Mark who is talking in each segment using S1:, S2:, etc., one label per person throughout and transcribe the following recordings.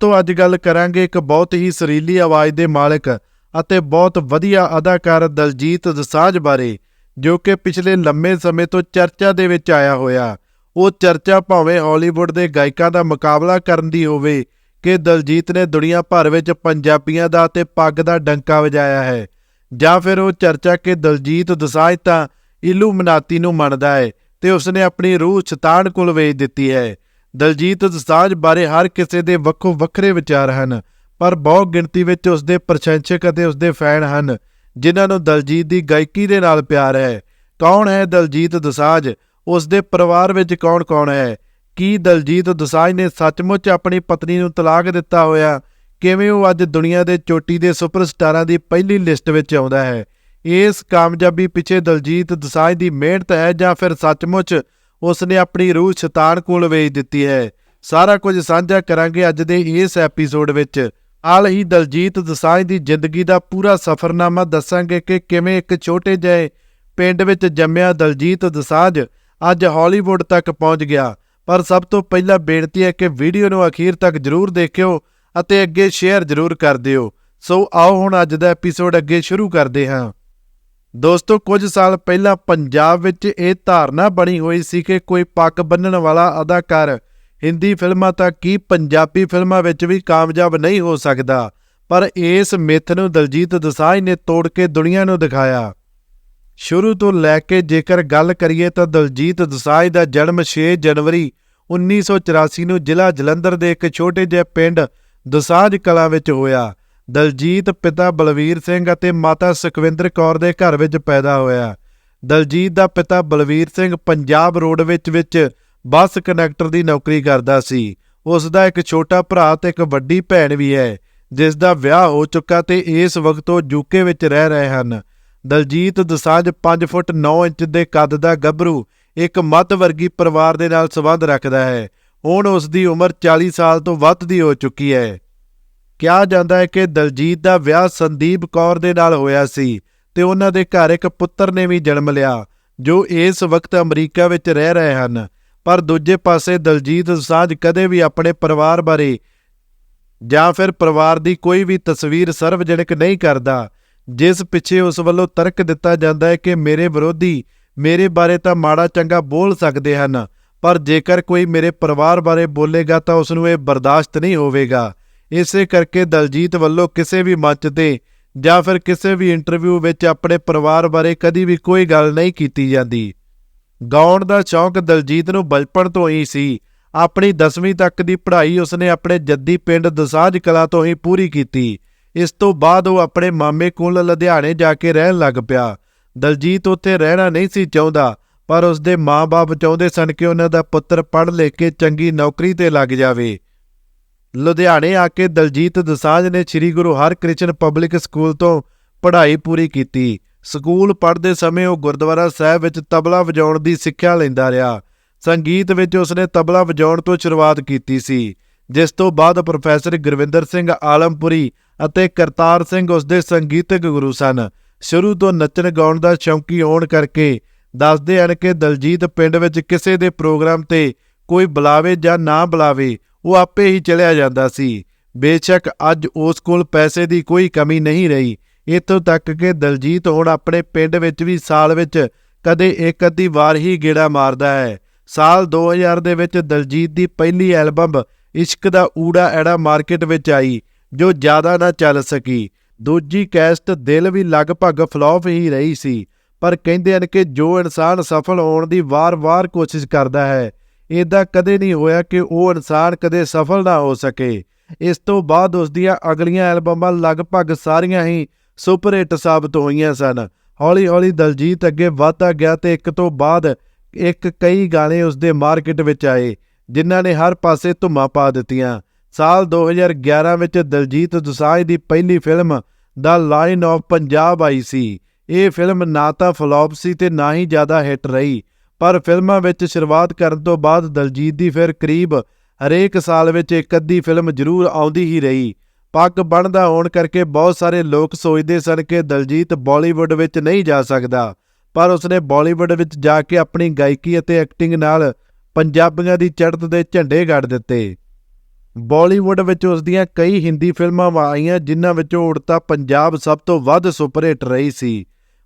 S1: ਦੋਸਤੋ ਅੱਜ ਗੱਲ ਕਰਾਂਗੇ ਇੱਕ ਬਹੁਤ ਹੀ ਸੁਰੀਲੀ ਆਵਾਜ਼ ਦੇ ਮਾਲਕ ਅਤੇ ਬਹੁਤ ਵਧੀਆ ਅਦਾਕਾਰ ਦਲਜੀਤ ਦਸਾਂਝ ਬਾਰੇ, ਜੋ ਕਿ ਪਿਛਲੇ ਲੰਮੇ ਸਮੇਂ ਤੋਂ ਚਰਚਾ ਦੇ ਵਿੱਚ ਆਇਆ ਹੋਇਆ। ਉਹ ਚਰਚਾ ਭਾਵੇਂ ਹਾਲੀਵੁੱਡ ਦੇ ਗਾਇਕਾਂ ਦਾ ਮੁਕਾਬਲਾ ਕਰਨ ਦੀ ਹੋਵੇ ਕਿ ਦਲਜੀਤ ਨੇ ਦੁਨੀਆ ਭਰ ਵਿੱਚ ਪੰਜਾਬੀਆਂ ਦਾ ਤੇ ਪੱਗ ਦਾ ਡੰਕਾ ਵਜਾਇਆ ਹੈ, ਜਾਂ ਫਿਰ ਉਹ ਚਰਚਾ ਕਿ ਦਲਜੀਤ ਦਸਾਂਝ ਤਾਂ ਇਲੂਮਨਾਤੀ ਨੂੰ ਮੰਨਦਾ ਹੈ ਤੇ ਉਸਨੇ ਆਪਣੀ ਰੂਹ ਸ਼ੈਤਾਨ ਕੋਲ ਵੇਚ ਦਿੱਤੀ ਹੈ। ਦਲਜੀਤ ਦਸਾਂਝ ਬਾਰੇ ਹਰ ਕਿਸੇ ਦੇ ਵੱਖੋ ਵੱਖਰੇ ਵਿਚਾਰ ਹਨ, ਪਰ ਬਹੁ ਗਿਣਤੀ ਵਿੱਚ ਉਸਦੇ ਪ੍ਰਸ਼ੰਸਕ ਅਤੇ ਉਸਦੇ ਫੈਨ ਹਨ, ਜਿਨ੍ਹਾਂ ਨੂੰ ਦਲਜੀਤ ਦੀ ਗਾਇਕੀ ਦੇ ਨਾਲ ਪਿਆਰ ਹੈ। ਕੌਣ ਹੈ ਦਲਜੀਤ ਦਸਾਂਝ ਉਸਦੇ ਪਰਿਵਾਰ ਵਿੱਚ ਕੌਣ-ਕੌਣ ਹੈ? ਕੀ ਦਲਜੀਤ ਦਸਾਂਝ ਨੇ ਸੱਚਮੁੱਚ ਆਪਣੀ ਪਤਨੀ ਨੂੰ ਤਲਾਕ ਦਿੱਤਾ ਹੋਇਆ? ਕਿਵੇਂ ਉਹ ਅੱਜ ਦੁਨੀਆ ਦੇ ਚੋਟੀ ਦੇ ਸੁਪਰਸਟਾਰਾਂ ਦੀ ਪਹਿਲੀ ਲਿਸਟ ਵਿੱਚ ਆਉਂਦਾ ਹੈ? ਇਸ ਕਾਮਯਾਬੀ ਪਿੱਛੇ ਦਲਜੀਤ ਦਸਾਂਝ ਦੀ ਮਿਹਨਤ ਹੈ ਜਾਂ ਫਿਰ ਸੱਚਮੁੱਚ ਉਸ ਨੇ ਆਪਣੀ ਰੂਹ ਸ਼ੈਤਾਨ ਕੋਲ ਵੇਚ ਦਿੱਤੀ ਹੈ। ਸਾਰਾ ਕੁਝ ਸਾਂਝਾ ਕਰਾਂਗੇ ਅੱਜ ਦੇ ਇਸ ਐਪੀਸੋਡ ਵਿੱਚ। ਹਾਲ ਹੀ ਦਲਜੀਤ ਦਸਾਂਝ ਦੀ ਜ਼ਿੰਦਗੀ ਦਾ ਪੂਰਾ ਸਫ਼ਰਨਾਮਾ ਦੱਸਾਂਗੇ ਕਿ ਕਿਵੇਂ ਇੱਕ ਛੋਟੇ ਜਿਹੇ ਪਿੰਡ ਵਿੱਚ ਜੰਮਿਆ ਦਲਜੀਤ ਦਸਾਂਝ ਅੱਜ ਹਾਲੀਵੁੱਡ ਤੱਕ ਪਹੁੰਚ ਗਿਆ। ਪਰ ਸਭ ਤੋਂ ਪਹਿਲਾਂ ਬੇਨਤੀ ਹੈ ਕਿ ਵੀਡੀਓ ਨੂੰ ਅਖੀਰ ਤੱਕ ਜ਼ਰੂਰ ਦੇਖਿਓ ਅਤੇ ਅੱਗੇ ਸ਼ੇਅਰ ਜ਼ਰੂਰ ਕਰ ਦਿਓ। ਸੋ ਆਓ ਹੁਣ ਅੱਜ ਦਾ ਐਪੀਸੋਡ ਅੱਗੇ ਸ਼ੁਰੂ ਕਰਦੇ ਹਾਂ। ਦੋਸਤੋ, ਕੁਝ ਸਾਲ ਪਹਿਲਾਂ ਪੰਜਾਬ ਵਿੱਚ ਇਹ ਧਾਰਨਾ ਬਣੀ ਹੋਈ ਸੀ ਕਿ ਕੋਈ ਪੱਕ ਬੰਨਣ ਵਾਲਾ ਅਦਾਕਾਰ ਹਿੰਦੀ ਫਿਲਮਾਂ ਤਾਂ ਕੀ ਪੰਜਾਬੀ ਫਿਲਮਾਂ ਵਿੱਚ ਵੀ ਕਾਮਯਾਬ ਨਹੀਂ ਹੋ ਸਕਦਾ, ਪਰ ਇਸ ਮਿੱਥ ਨੂੰ ਦਲਜੀਤ ਦਸਾਂਝ ਨੇ ਤੋੜ ਕੇ ਦੁਨੀਆ ਨੂੰ ਦਿਖਾਇਆ। ਸ਼ੁਰੂ ਤੋਂ ਲੈ ਕੇ ਜੇਕਰ ਗੱਲ ਕਰੀਏ ਤਾਂ ਦਲਜੀਤ ਦਸਾਂਝ ਦਾ ਜਨਮ 6 ਜਨਵਰੀ 1984 ਨੂੰ ਜ਼ਿਲ੍ਹਾ ਜਲੰਧਰ ਦੇ ਇੱਕ ਛੋਟੇ ਜਿਹੇ ਪਿੰਡ ਦਸਾਂਝ ਕਲਾਂ ਵਿੱਚ ਹੋਇਆ। ਦਲਜੀਤ ਪਿਤਾ ਬਲਵੀਰ ਸਿੰਘ ਅਤੇ ਮਾਤਾ ਸੁਖਵਿੰਦਰ ਕੌਰ ਦੇ ਘਰ ਵਿੱਚ ਪੈਦਾ ਹੋਇਆ। ਦਲਜੀਤ ਦਾ ਪਿਤਾ ਬਲਵੀਰ ਸਿੰਘ ਪੰਜਾਬ ਰੋਡਵੇਜ ਵਿੱਚ ਬੱਸ ਕਨੈਕਟਰ ਦੀ ਨੌਕਰੀ ਕਰਦਾ ਸੀ। ਉਸ ਦਾ ਇੱਕ ਛੋਟਾ ਭਰਾ ਤੇ ਇੱਕ ਵੱਡੀ ਭੈਣ ਵੀ ਹੈ, ਜਿਸ ਦਾ ਵਿਆਹ ਹੋ ਚੁੱਕਾ ਤੇ ਇਸ ਵਕਤ ਉਹ ਯੂਕੇ ਵਿੱਚ ਰਹਿ ਰਹੇ ਹਨ। ਦਲਜੀਤ ਦਸਾਂਝ 5 ਫੁੱਟ 9 ਇੰਚ ਦੇ ਕੱਦ ਦਾ ਗੱਭਰੂ, ਇੱਕ ਮੱਧ ਵਰਗੀ ਪਰਿਵਾਰ ਦੇ ਨਾਲ ਸੰਬੰਧ ਰੱਖਦਾ ਹੈ। ਹੁਣ ਉਸ ਦੀ ਉਮਰ 40 ਸਾਲ ਤੋਂ ਵੱਧ ਦੀ ਹੋ ਚੁੱਕੀ ਹੈ। ਕਿਹਾ ਜਾਂਦਾ ਹੈ ਕਿ ਦਲਜੀਤ ਦਾ ਵਿਆਹ ਸੰਦੀਪ ਕੌਰ ਦੇ ਨਾਲ ਹੋਇਆ ਸੀ ਤੇ ਉਹਨਾਂ ਦੇ ਘਰ ਇੱਕ ਪੁੱਤਰ ਨੇ ਵੀ ਜਨਮ ਲਿਆ, ਜੋ ਇਸ ਵਕਤ ਅਮਰੀਕਾ ਵਿੱਚ ਰਹਿ ਰਹੇ ਹਨ। ਪਰ ਦੂਜੇ ਪਾਸੇ ਦਲਜੀਤ ਦਸਾਂਝ ਕਦੇ ਵੀ ਆਪਣੇ ਪਰਿਵਾਰ ਬਾਰੇ ਜਾਂ ਫਿਰ ਪਰਿਵਾਰ ਦੀ ਕੋਈ ਵੀ ਤਸਵੀਰ ਸਰਵਜਨਕ ਨਹੀਂ ਕਰਦਾ, ਜਿਸ ਪਿੱਛੇ ਉਸ ਵੱਲੋਂ ਤਰਕ ਦਿੱਤਾ ਜਾਂਦਾ ਹੈ ਕਿ ਮੇਰੇ ਵਿਰੋਧੀ ਮੇਰੇ ਬਾਰੇ ਤਾਂ ਮਾੜਾ ਚੰਗਾ ਬੋਲ ਸਕਦੇ ਹਨ, ਪਰ ਜੇਕਰ ਕੋਈ ਮੇਰੇ ਪਰਿਵਾਰ ਬਾਰੇ ਬੋਲੇਗਾ ਤਾਂ ਉਸ ਨੂੰ ਇਹ ਬਰਦਾਸ਼ਤ ਨਹੀਂ ਹੋਵੇਗਾ। ਇਸੇ ਕਰਕੇ ਦਲਜੀਤ ਵੱਲੋਂ ਕਿਸੇ ਵੀ ਮੰਚ ਤੇ ਜਾਂ ਫਿਰ ਕਿਸੇ ਵੀ ਇੰਟਰਵਿਊ ਵਿੱਚ ਆਪਣੇ ਪਰਿਵਾਰ ਬਾਰੇ ਕਦੀ ਵੀ ਕੋਈ ਗੱਲ ਨਹੀਂ ਕੀਤੀ ਜਾਂਦੀ। ਗਾਉਣ ਦਾ ਸ਼ੌਂਕ ਦਲਜੀਤ ਨੂੰ ਬਚਪਨ ਤੋਂ ਹੀ ਸੀ। ਆਪਣੀ 10ਵੀਂ ਤੱਕ ਦੀ ਪੜ੍ਹਾਈ ਉਸਨੇ ਆਪਣੇ ਜੱਦੀ ਪਿੰਡ ਦਸਾਂਝ ਕਲਾ ਤੋਂ ਹੀ ਪੂਰੀ ਕੀਤੀ। ਇਸ ਤੋਂ ਬਾਅਦ ਉਹ ਆਪਣੇ ਮਾਮੇ ਕੋਲ ਲੁਧਿਆਣੇ ਜਾ ਕੇ ਰਹਿਣ ਲੱਗ ਪਿਆ। ਦਲਜੀਤ ਉੱਥੇ ਰਹਿਣਾ ਨਹੀਂ ਸੀ ਚਾਹੁੰਦਾ, ਪਰ ਉਸਦੇ ਮਾਂ-ਬਾਪ ਚਾਹੁੰਦੇ ਸਨ ਕਿ ਉਹਨਾਂ ਦਾ ਪੁੱਤਰ ਪੜ੍ਹ ਲਿਖ ਕੇ ਚੰਗੀ ਨੌਕਰੀ ਤੇ ਲੱਗ ਜਾਵੇ। ਲੁਧਿਆਣੇ ਆ ਕੇ ਦਲਜੀਤ ਦਸਾਂਝ ਨੇ ਸ੍ਰੀ ਗੁਰੂ ਹਰਕ੍ਰਿਸ਼ਨ ਪਬਲਿਕ ਸਕੂਲ ਤੋਂ ਪੜ੍ਹਾਈ ਪੂਰੀ ਕੀਤੀ। ਸਕੂਲ ਪੜ੍ਹਦੇ ਸਮੇਂ ਉਹ ਗੁਰਦੁਆਰਾ ਸਾਹਿਬ ਵਿੱਚ ਤਬਲਾ ਵਜਾਉਣ ਦੀ ਸਿੱਖਿਆ ਲੈਂਦਾ ਰਿਹਾ। ਸੰਗੀਤ ਵਿੱਚ ਉਸਨੇ ਤਬਲਾ ਵਜਾਉਣ ਤੋਂ ਸ਼ੁਰੂਆਤ ਕੀਤੀ ਸੀ, ਜਿਸ ਤੋਂ ਬਾਅਦ ਪ੍ਰੋਫੈਸਰ ਗੁਰਵਿੰਦਰ ਸਿੰਘ ਆਲਮਪੁਰੀ ਅਤੇ ਕਰਤਾਰ ਸਿੰਘ ਉਸਦੇ ਸੰਗੀਤਕ ਗੁਰੂ ਸਨ। ਸ਼ੁਰੂ ਤੋਂ ਨੱਚਣ ਗਾਉਣ ਦਾ ਸ਼ੌਂਕੀ ਹੋਣ ਕਰਕੇ ਦੱਸਦੇ ਹਨ ਕਿ ਦਲਜੀਤ ਪਿੰਡ ਵਿੱਚ ਕਿਸੇ ਦੇ ਪ੍ਰੋਗਰਾਮ ਤੇ ਕੋਈ ਬੁਲਾਵੇ ਜਾਂ ਨਾ ਬੁਲਾਵੇ ਉਹ ਆਪੇ ਹੀ ਚਲਿਆ ਜਾਂਦਾ ਸੀ। ਬੇਸ਼ੱਕ ਅੱਜ ਉਸ ਕੋਲ ਪੈਸੇ ਦੀ ਕੋਈ ਕਮੀ ਨਹੀਂ ਰਹੀ। ਇੱਥੋਂ ਤੱਕ ਕਿ ਦਲਜੀਤ ਹੁਣ ਆਪਣੇ ਪਿੰਡ ਵਿੱਚ ਵੀ ਸਾਲ ਵਿੱਚ ਕਦੇ ਇੱਕ ਅੱਧੀ ਵਾਰ ਹੀ ਗੇੜਾ ਮਾਰਦਾ ਹੈ। ਸਾਲ 2000 ਦੇ ਵਿੱਚ ਦਲਜੀਤ ਦੀ ਪਹਿਲੀ ਐਲਬਮ ਇਸ਼ਕ ਦਾ ਊੜਾ ਐੜਾ ਮਾਰਕੀਟ ਵਿੱਚ ਆਈ, ਜੋ ਜ਼ਿਆਦਾ ਨਾ ਚੱਲ ਸਕੀ। ਦੂਜੀ ਕੈਸਟ ਦਿਲ ਵੀ ਲਗਭਗ ਫਲॉप ਹੀ ਰਹੀ ਸੀ, ਪਰ ਕਹਿੰਦੇ ਹਨ ਕਿ ਜੋ ਇਨਸਾਨ ਸਫਲ ਹੋਣ ਦੀ ਵਾਰ-ਵਾਰ ਕੋਸ਼ਿਸ਼ ਕਰਦਾ ਹੈ ਇਦਾਂ ਕਦੇ ਨਹੀਂ ਹੋਇਆ ਕਿ ਉਹ ਇਨਸਾਨ ਕਦੇ ਸਫਲ ਨਾ ਹੋ ਸਕੇ। ਇਸ ਤੋਂ ਬਾਅਦ ਉਸ ਦੀਆਂ ਅਗਲੀਆਂ ਐਲਬਮਾਂ ਲਗਭਗ ਸਾਰੀਆਂ ਹੀ ਸੁਪਰ ਹਿੱਟ ਸਾਬਤ ਹੋਈਆਂ ਸਨ। ਹੌਲੀ-ਹੌਲੀ ਦਲਜੀਤ ਅੱਗੇ ਵਧਦਾ ਗਿਆ ਤੇ ਇੱਕ ਤੋਂ ਬਾਅਦ ਇੱਕ ਕਈ ਗਾਣੇ ਉਸ ਦੇ ਮਾਰਕੀਟ ਵਿੱਚ ਆਏ, ਜਿਨ੍ਹਾਂ ਨੇ ਹਰ ਪਾਸੇ ਧੁੰਮਾਂ ਪਾ ਦਿੱਤੀਆਂ। ਸਾਲ 2011 ਵਿੱਚ ਦਲਜੀਤ ਦੋਸਾਂਝ ਦੀ ਪਹਿਲੀ ਫਿਲਮ ਦਾ ਲਾਈਨ ਆਫ ਪੰਜਾਬ ਆਈ ਸੀ। ਇਹ ਫਿਲਮ ਨਾ ਤਾਂ ਫਲॉप ਸੀ ਤੇ ਨਾ ਹੀ ਜ਼ਿਆਦਾ ਹਿੱਟ ਰਹੀ। ਪਰ ਫਿਲਮਾਂ ਵਿੱਚ ਸ਼ੁਰੂਆਤ ਕਰਨ ਤੋਂ ਬਾਅਦ ਦਲਜੀਤ ਦੀ ਫਿਰ ਕਰੀਬ ਹਰੇਕ ਸਾਲ ਵਿੱਚ ਇੱਕ ਅੱਧੀ ਫਿਲਮ ਜ਼ਰੂਰ ਆਉਂਦੀ ਹੀ ਰਹੀ। ਪੱਗ ਬਣਦਾ ਹੋਣ ਕਰਕੇ ਬਹੁਤ ਸਾਰੇ ਲੋਕ ਸੋਚਦੇ ਸਨ ਕਿ ਦਲਜੀਤ ਬਾਲੀਵੁੱਡ ਵਿੱਚ ਨਹੀਂ ਜਾ ਸਕਦਾ। ਪਰ ਉਸਨੇ ਬਾਲੀਵੁੱਡ ਵਿੱਚ ਜਾ ਕੇ ਆਪਣੀ ਗਾਇਕੀ ਅਤੇ ਐਕਟਿੰਗ ਨਾਲ ਪੰਜਾਬੀਆਂ ਦੀ ਚੜ੍ਹਤ ਦੇ ਝੰਡੇ ਗੱਡ ਦਿੱਤੇ। ਬਾਲੀਵੁੱਡ ਵਿੱਚ ਉਸ ਦੀਆਂ ਕਈ ਹਿੰਦੀ ਫਿਲਮਾਂ ਆਈਆਂ ਜਿਨ੍ਹਾਂ ਵਿੱਚੋਂ ਉੜਤਾ ਪੰਜਾਬ ਸਭ ਤੋਂ ਵੱਧ ਸੁਪਰਹਿੱਟ ਰਹੀ ਸੀ।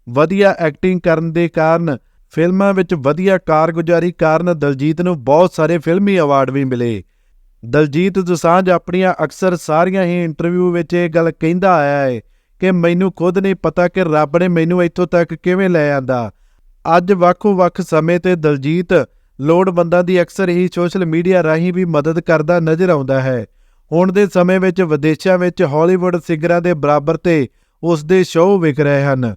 S1: ਵਧੀਆ ਐਕਟਿੰਗ ਕਰਨ ਦੇ ਕਾਰਨ ਫਿਲਮਾਂ ਵਿੱਚ ਵਧੀਆ ਕਾਰਗੁਜ਼ਾਰੀ ਕਾਰਨ ਦਲਜੀਤ ਨੂੰ ਬਹੁਤ ਸਾਰੇ ਫਿਲਮੀ ਅਵਾਰਡ ਵੀ ਮਿਲੇ। ਦਲਜੀਤ ਦੁਸਾਂਝ ਆਪਣੀਆਂ ਅਕਸਰ ਸਾਰੀਆਂ ਹੀ ਇੰਟਰਵਿਊ ਵਿੱਚ ਇਹ ਗੱਲ ਕਹਿੰਦਾ ਆਇਆ ਹੈ ਕਿ ਮੈਨੂੰ ਖੁਦ ਨਹੀਂ ਪਤਾ ਕਿ ਰੱਬ ਨੇ ਮੈਨੂੰ ਇੱਥੋਂ ਤੱਕ ਕਿਵੇਂ ਲੈ ਆਂਦਾ। ਅੱਜ ਵੱਖੋ-ਵੱਖ ਸਮੇਂ ਤੇ ਦਲਜੀਤ ਲੋੜਵੰਦਾਂ ਦੀ ਅਕਸਰ ਹੀ ਸੋਸ਼ਲ ਮੀਡੀਆ ਰਾਹੀਂ ਵੀ ਮਦਦ ਕਰਦਾ ਨਜ਼ਰ ਆਉਂਦਾ ਹੈ। ਹੁਣ ਦੇ ਸਮੇਂ ਵਿੱਚ ਵਿਦੇਸ਼ਾਂ ਵਿੱਚ ਹਾਲੀਵੁੱਡ ਸਿੰਗਰਾਂ ਦੇ ਬਰਾਬਰ ਤੇ ਉਸ ਦੇ ਸ਼ੋਅ ਵਿਕ ਰਹੇ ਹਨ।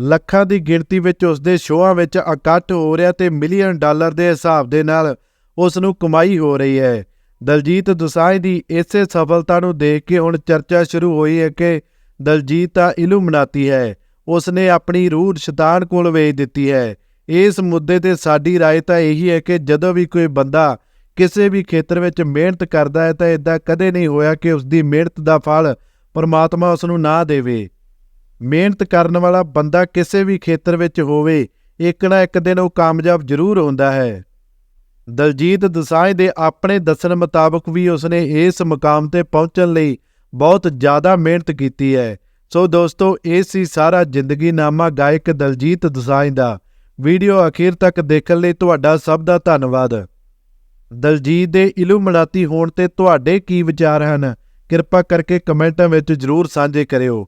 S1: ਲੱਖਾਂ ਦੀ ਗਿਣਤੀ ਵਿੱਚ ਉਸ ਦੇ ਸ਼ੋਆਂ ਵਿੱਚ ਇਕੱਠ ਹੋ ਰਿਹਾ ਤੇ ਮਿਲੀਅਨ ਡਾਲਰ ਦੇ ਹਿਸਾਬ ਦੇ ਨਾਲ ਉਸ ਨੂੰ ਕਮਾਈ ਹੋ ਰਹੀ ਹੈ ਦਲਜੀਤ ਦੋਸਾਂਝ ਦੀ ਇਸੇ ਸਫਲਤਾ ਨੂੰ ਦੇਖ ਕੇ ਹੁਣ ਚਰਚਾ ਸ਼ੁਰੂ ਹੋਈ ਹੈ ਕਿ ਦਲਜੀਤ ਤਾਂ ਇਲੂਮਨਾਤੀ ਹੈ ਉਸ ਨੇ ਆਪਣੀ ਰੂਹ ਸ਼ੈਤਾਨ ਕੋਲ ਵੇਚ ਦਿੱਤੀ ਹੈ ਇਸ ਮੁੱਦੇ ਤੇ ਸਾਡੀ رائے ਤਾਂ ਇਹੀ ਹੈ ਕਿ ਜਦੋਂ ਵੀ ਕੋਈ ਬੰਦਾ ਕਿਸੇ ਵੀ ਖੇਤਰ ਵਿੱਚ ਮਿਹਨਤ ਕਰਦਾ ਹੈ ਤਾਂ ਇਦਾਂ ਕਦੇ ਨਹੀਂ ਹੋਇਆ ਕਿ ਉਸ ਦੀ ਮਿਹਨਤ ਦਾ ਫਲ ਪਰਮਾਤਮਾ ਉਸ ਨੂੰ ਨਾ ਦੇਵੇ ਮਿਹਨਤ ਕਰਨ ਵਾਲਾ ਬੰਦਾ ਕਿਸੇ ਵੀ ਖੇਤਰ ਵਿੱਚ ਹੋਵੇ ਇੱਕ ਨਾ ਇੱਕ ਦਿਨ ਉਹ ਕਾਮਯਾਬ ਜ਼ਰੂਰ ਹੁੰਦਾ ਹੈ। ਦਲਜੀਤ ਦੋਸਾਂਝ ਦੇ ਆਪਣੇ ਦੱਸਣ ਮੁਤਾਬਕ ਵੀ ਉਸਨੇ ਇਸ ਮੁਕਾਮ ਤੇ ਪਹੁੰਚਣ ਲਈ ਬਹੁਤ ਜ਼ਿਆਦਾ ਮਿਹਨਤ ਕੀਤੀ ਹੈ। ਸੋ ਦੋਸਤੋ, ਇਹ ਸੀ ਸਾਰਾ ਜ਼ਿੰਦਗੀ ਨਾਮਾ ਗਾਇਕ ਦਲਜੀਤ ਦੋਸਾਂਝ ਦਾ। ਵੀਡੀਓ ਅਖੀਰ ਤੱਕ ਦੇਖਣ ਲਈ ਤੁਹਾਡਾ ਸਭ ਦਾ ਧੰਨਵਾਦ। ਦਲਜੀਤ ਦੇ ਇਲੂਮਨਾਤੀ ਹੋਣ ਤੇ ਤੁਹਾਡੇ ਕੀ ਵਿਚਾਰ ਹਨ, ਕਿਰਪਾ ਕਰਕੇ ਕਮੈਂਟਾਂ ਵਿੱਚ ਜਰੂਰ ਸਾਂਝੇ ਕਰਿਓ।